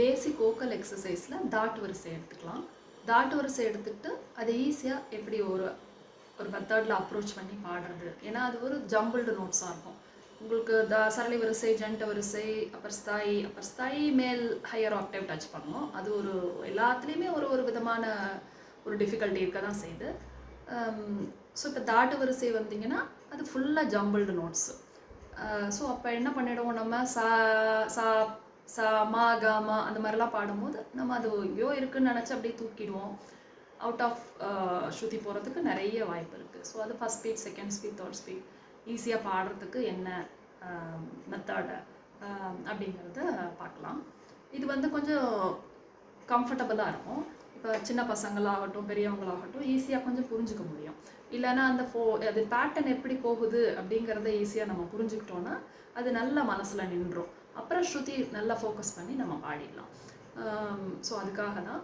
பேசிக் ஓக்கல் எக்ஸசைஸில் தாட் வரிசை எடுத்துக்கலாம். தாட் வரிசை எடுத்துக்கிட்டு அதை ஈஸியாக எப்படி ஒரு ஒரு மெத்தடில் அப்ரோச் பண்ணி பாடுறது. ஏன்னா அது ஒரு ஜம்பிள்டு நோட்ஸாக இருக்கும். உங்களுக்கு த சரளி வரிசை ஜென்ட வரிசை அப்புறம் ஸ்தாயி அப்புறம் ஸ்தாயி மேல் ஹையர் ஆக்டேவ் டச் பண்ணணும். அது ஒரு எல்லாத்துலேயுமே ஒரு ஒரு விதமான ஒரு டிஃபிகல்ட்டி இருக்க தான் செய்யுது ஸோ இப்போ தாட்டு வரிசை வந்தீங்கன்னா அது ஃபுல்லாக ஜம்பிள்டு நோட்ஸு ஸோ அப்போ என்ன பண்ணிடுவோம் நம்ம? சா சா சா மா கா மா அந்த மாதிரிலாம் பாடும்போது நம்ம அது எங்கேயோ இருக்குன்னு நினச்சி அப்படியே தூக்கிடுவோம். அவுட் ஆஃப் ஸ்ருதி போகிறதுக்கு நிறைய வாய்ப்பு இருக்குது ஸோ அது first speed second speed third speed ஈஸியாக பாடுறதுக்கு என்ன மெத்தடு அப்படிங்கிறத பார்க்கலாம். இது வந்து கொஞ்சம் கம்ஃபர்டபுளாக இருக்கும். இப்போ சின்ன பசங்களாகட்டும் பெரியவங்களாகட்டும் ஈஸியாக கொஞ்சம் புரிஞ்சுக்க முடியும். இல்லைன்னா அந்த ஃபோ அது பேட்டர்ன் எப்படி போகுது அப்படிங்கிறத ஈஸியாக நம்ம புரிஞ்சுக்கிட்டோன்னா அது நல்ல மனசில் நின்றும். அப்புறம் ஸ்ருதி நல்லா ஃபோக்கஸ் பண்ணி நம்ம பாடிடலாம். ஸோ அதுக்காக தான்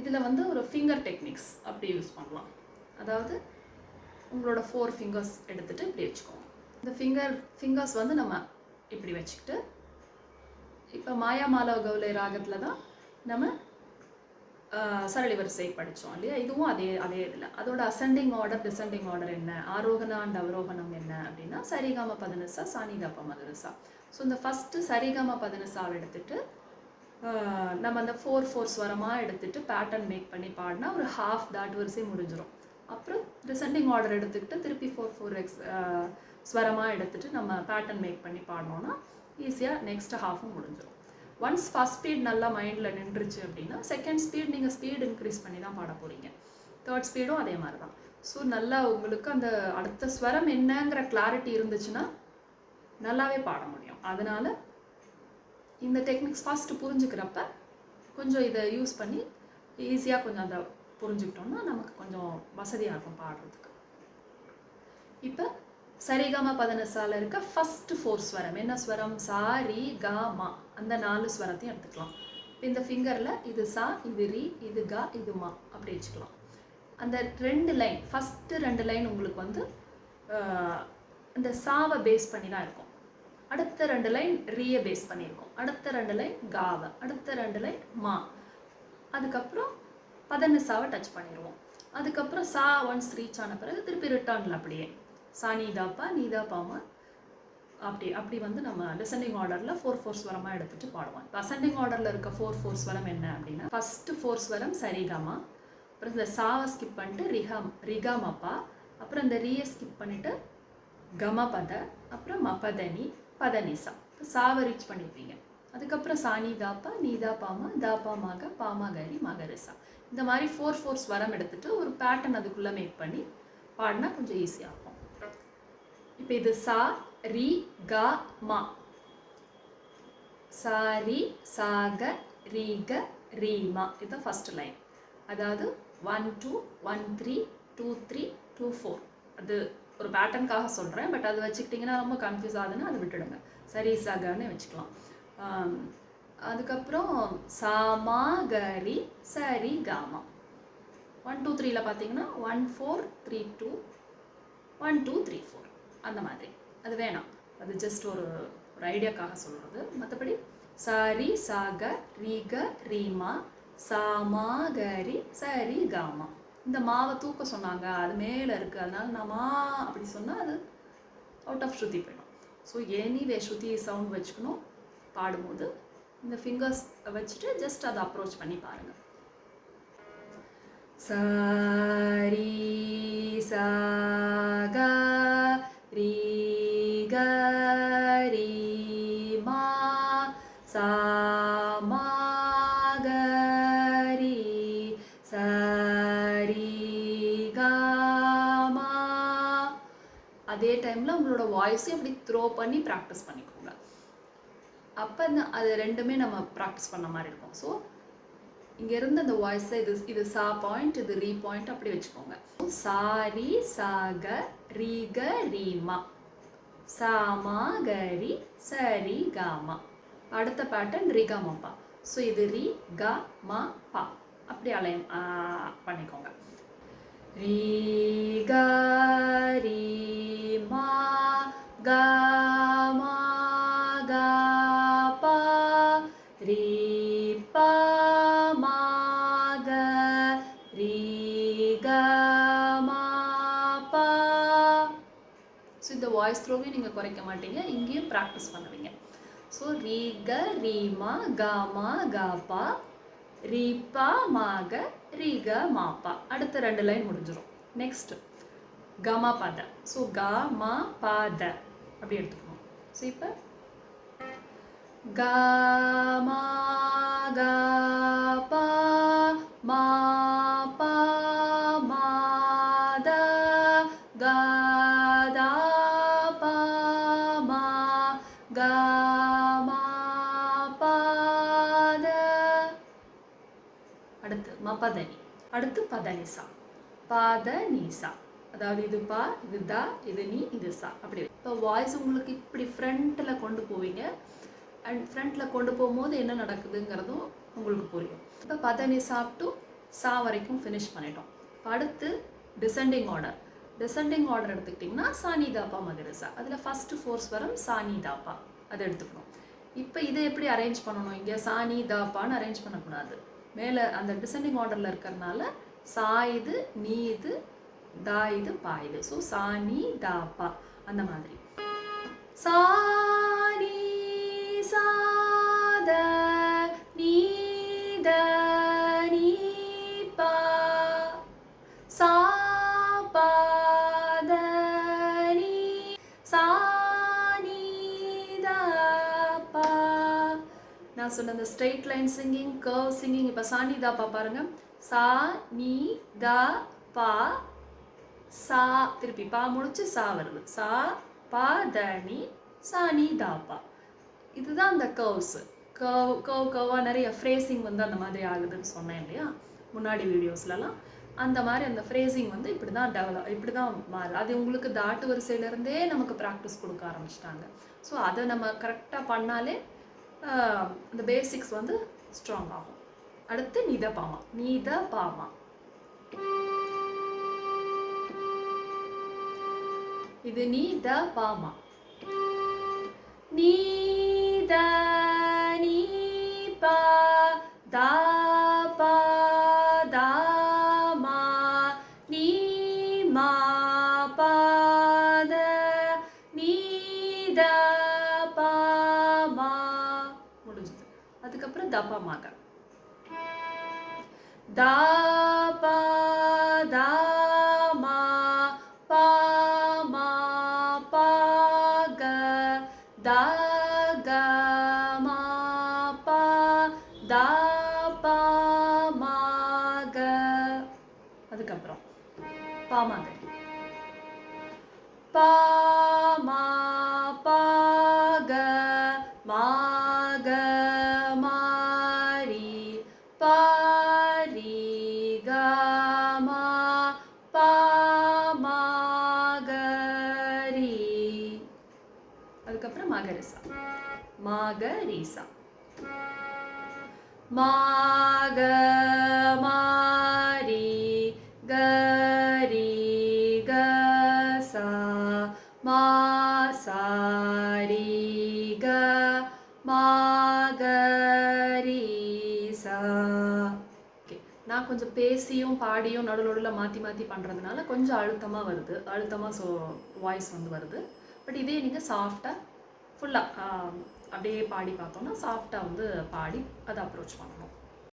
இதில் வந்து ஒரு ஃபிங்கர் டெக்னிக்ஸ் அப்படி யூஸ் பண்ணலாம். அதாவது உங்களோட ஃபோர் ஃபிங்கர்ஸ் எடுத்துகிட்டு இப்படி வச்சுக்கோங்க. இந்த ஃபிங்கர் ஃபிங்கர்ஸ் வந்து நம்ம இப்படி வச்சுக்கிட்டு இப்போ மாயா மாலவ கவுலை ராகத்தில் தான் நம்ம சரளி வரிசை படித்தோம் இல்லையா? இதுவும் அதே அதே இதில். அதோட அசெண்டிங் ஆர்டர் டிசெண்டிங் ஆர்டர் என்ன? ஆரோகணா அண்ட் அவரோகணம் என்ன அப்படின்னா சரிகாம பதினசா சானிதாப்ப மதுரசா. ஸோ இந்த ஃபஸ்ட்டு சரிகாம பதினசாவை எடுத்துட்டு நம்ம அந்த ஃபோர் ஃபோர் ஸ்வரமாக எடுத்துட்டு பேட்டர்ன் மேக் பண்ணி பாடினா ஒரு ஹாஃப் தாட் வரிசை முடிஞ்சிடும் அப்புறம் டிசெண்டிங் ஆர்டர் எடுத்துக்கிட்டு திருப்பி ஃபோர் ஃபோர் எக்ஸ் ஸ்வரமாக எடுத்துட்டு நம்ம பேட்டர்ன் மேக் பண்ணி பாடினோன்னா ஈஸியாக நெக்ஸ்ட் ஹாஃபும் முடிஞ்சிடும் ஒன்ஸ் ஃபஸ்ட் ஸ்பீட் நல்லா மைண்டில் நின்றுச்சு அப்படின்னா செகண்ட் ஸ்பீட் நீங்கள் ஸ்பீட் இன்க்ரீஸ் பண்ணி தான் பாட போகிறீங்க தேர்ட் ஸ்பீடும் அதே மாதிரி தான். ஸோ நல்லா உங்களுக்கு அந்த அடுத்த ஸ்வரம் என்னங்கிற கிளாரிட்டி இருந்துச்சுன்னா நல்லாவே பாட முடியும். அதனால் இந்த டெக்னிக்ஸ் ஃபஸ்ட்டு புரிஞ்சுக்கிறப்ப கொஞ்சம் இதை யூஸ் பண்ணி ஈஸியாக கொஞ்சம் அதை புரிஞ்சுக்கிட்டோம்னா நமக்கு கொஞ்சம் வசதியாக இருக்கும் பாடுறதுக்கு. இப்போ சரிகம பதனசால இருக்க ஃபஸ்ட்டு ஃபோர் ஸ்வரம். என்ன ஸ்வரம்? சா ரி கா மா. அந்த நாலு ஸ்வரத்தையும் எடுத்துக்கலாம். இப்போ இந்த ஃபிங்கரில் இது சா இது ரி இது கா இது மா அப்படி வச்சுக்கலாம். அந்த ரெண்டு லைன் ஃபஸ்ட்டு ரெண்டு லைன் உங்களுக்கு வந்து அந்த சாவை பேஸ் பண்ணி தான் இருக்கும். அடுத்த ரெண்டு லைன் ரீயை பேஸ் பண்ணியிருக்கோம். அடுத்த ரெண்டு லைன் காவை. அடுத்த ரெண்டு லைன் மா. அதுக்கப்புறம் பதனசாவை டச் பண்ணிடுவோம். அதுக்கப்புறம் சா ஒன்ஸ் ரீச் ஆன பிறகு திருப்பி ரிட்டர்னில் அப்படியே. சாணிதாப்பா நீதாப்பாமா அப்படி அப்படி வந்து நம்ம டிசெண்டிங் ஆர்டரில் ஃபோர் ஃபோர் ஸ்வரமாக எடுத்துகிட்டு பாடுவோம். இப்போ அசெண்டிங் ஆர்டரில் இருக்க ஃபோர் ஃபோர் ஸ்வரம் என்ன அப்படின்னா ஃபஸ்ட்டு ஃபோர் ஸ்வரம் சரிகமா அப்புறம் இந்த சாவை ஸ்கிப் பண்ணிட்டு ரிஹாம் ரிகாமப்பா அப்புறம் இந்த ரீயை ஸ்கிப் பண்ணிவிட்டு கமபத அப்புறம் மபதனி பதனிசா இப்போ சாவை ரீச் பண்ணியிருப்பீங்க அதுக்கப்புறம் சாணி தாப்பா நீதா பாமா தாப்பா மாக பாமாகரி மகரிசா இந்த மாதிரி ஃபோர் ஃபோர் ஸ்வரம் எடுத்துகிட்டு ஒரு பேட்டர்ன் அதுக்குள்ளே மேக் பண்ணி பாடினா கொஞ்சம் ஈஸியாக இருக்கும். இப்போ இது சா ரி கா மா. சாரி சாக ரீக ரீமா இதுதான் ஃபஸ்ட் லைன் அதாவது one two one three two three two four அது ஒரு பேட்டர்னுக்காக சொல்கிறேன் பட் அது வச்சுக்கிட்டிங்கன்னா ரொம்ப கன்ஃபியூஸ் ஆகுதுன்னா அதை விட்டுடுங்க. சரி சாகன்னு வச்சுக்கலாம். அதுக்கப்புறம் சாமா கரி சரி காமா ஒன் டூ த்ரீல பார்த்தீங்கன்னா one four three two one two three four அந்த மாதிரி. அது வேணாம். அது ஜஸ்ட் ஒரு ஒரு ஐடியாக்காக சொல்கிறது மற்றபடி சாரி சாக ரீக ரீமா சாமா கரி சரி காமா. இந்த மாவை தூக்க சொன்னாங்க. அது மேலே இருக்குது அதனால நான் மா அப்படி சொன்னால் அது அவுட் ஆஃப் ஸ்ருதி போயிடும். ஸோ எனிவே ஸ்ருதி சவுண்ட் வச்சுக்கணும். பாடும்போது இந்த ஃபிங்கர்ஸ் வச்சுட்டு ஜஸ்ட் அதை அப்ரோச் பண்ணி பாருங்கள் சாரி சாகா சாமாகரி க ரீ சரி கா அதே டைமில் உங்களோட வாய்ஸையும் அப்படி த்ரோ பண்ணி ப்ராக்டிஸ் பண்ணிக்கோங்க. அப்போ அது ரெண்டுமே நம்ம ப்ராக்டிஸ் பண்ண மாதிரி இருக்கும். ஸோ இங்கேருந்து அந்த வாய்ஸை இது இது சா பாயிண்ட் இது ரீ பாயிண்ட் அப்படி வச்சுக்கோங்க. சாரி சாக ரீக ரீமா சாமா கரி சரி காமா. அடுத்த பேட்டர்ன் ரிகாமப்பா ஸோ இது ரி க ம பா. அப்படி அலைன் பண்ணிக்கோங்க. ரி க ரீ மா க மா க பா. ரீ பா மா க ரீ க மா பா. ஸோ இந்த வாய்ஸ் த்ரோவையும் நீங்கள் குறைக்க மாட்டீங்க. இங்கேயும் ப்ராக்டிஸ் பண்ணுவீங்க. ஸோ ரீ க ரீ மா க மா க பா ரீ க ரீ க அடுத்த ரெண்டு லைன் முடிஞ்சிடும் நெக்ஸ்ட் கமா பாத ஸோ க மா பாத அப்படி எடுத்துக்கணும். ஸோ இப்போ காமா மா க பா மா பதனி. அடுத்து பதனிசா. பதனிசா. அதாவது இது பா இது தா இது நீ இது சா. அப்படி. இப்போ வாய்ஸ் உங்களுக்கு இப்படி ஃப்ரண்ட்டில் கொண்டு போவீங்க. அண்ட் ஃப்ரண்ட்டில் கொண்டு போகும்போது என்ன நடக்குதுங்கிறதும் உங்களுக்கு புரியும். இப்போ பதனி சாப்பிட்டு சா வரைக்கும் ஃபினிஷ் பண்ணிட்டோம். இப்போ அடுத்து டிசெண்டிங் ஆர்டர் டிசெண்டிங் ஆர்டர் எடுத்துக்கிட்டிங்கன்னா சாணி தாப்பா மதுரசா அதில் ஃபஸ்ட்டு ஃபோர்ஸ் வரும் சாணி தாப்பா அதை எடுத்துக்கணும். இப்போ இதை எப்படி அரேஞ்ச் பண்ணணும்? இங்கே சாணி தாப்பான்னு அரேஞ்ச் பண்ணக்கூடாது. மேலே அந்த டிசெண்டிங் ஆர்டரில் இருக்கிறதுனால சாயுது நீது நீ இது தா இது பாயுது. ஸோ சா நீ தா பா. அந்த மாதிரி. சா நீ சா நான் சொன்ன இந்த straight line singing curve singing இப்போ சாணி தாப்பா பாருங்க. சா நீ தா பா சா திருப்பி பா முடிச்சு சா வருது. சா பா த நீ சா நீ தா இதுதான் அந்த கர்வ்ஸ் கவ் கவ் கர்வாக நிறைய ஃப்ரேசிங் வந்து அந்த மாதிரி ஆகுதுன்னு சொன்னேன் இல்லையா? முன்னாடி வீடியோஸ்லலாம் அந்த மாதிரி அந்த ஃப்ரேசிங் வந்து இப்படி தான் டெவலப் இப்படி தான் மாறுது. அது உங்களுக்கு தாட்டு வரிசையிலேருந்தே நமக்கு ப்ராக்டிஸ் கொடுக்க ஆரம்பிச்சிட்டாங்க. ஸோ அதை நம்ம கரெக்டாக பண்ணாலே அந்த பேசிக்ஸ் வந்து ஸ்ட்ராங் ஆகும். அடுத்து நித பாமா நீத பாமா இது நீ பாமா நீத நீ பா தா பா தா மா. நீ மா பாத நீ அதுக்கப்புறம் தப்பா தா பா தா மா பா மா பா க தா க மா பா தா பா மா க அதுக்கப்புறம் பாமாகரி பா ரீசா மாக மாரி கரி கசா மாசாரி க மாகரி சா ஓகே நான் கொஞ்சம் பேசியும் பாடியும் நடுவில் நடுவில் மாற்றி மாற்றி பண்ணுறதுனால கொஞ்சம் அழுத்தமாக வருது. அழுத்தமாக ஸோ வாய்ஸ் வந்து வருது. பட் இதே நீங்கள் சாஃப்டாக ஃபுல்லாக அப்படியே பாடி பார்த்தோம்னா சாஃப்டாக வந்து பாடி அதை அப்ரோச் பண்ணணும்.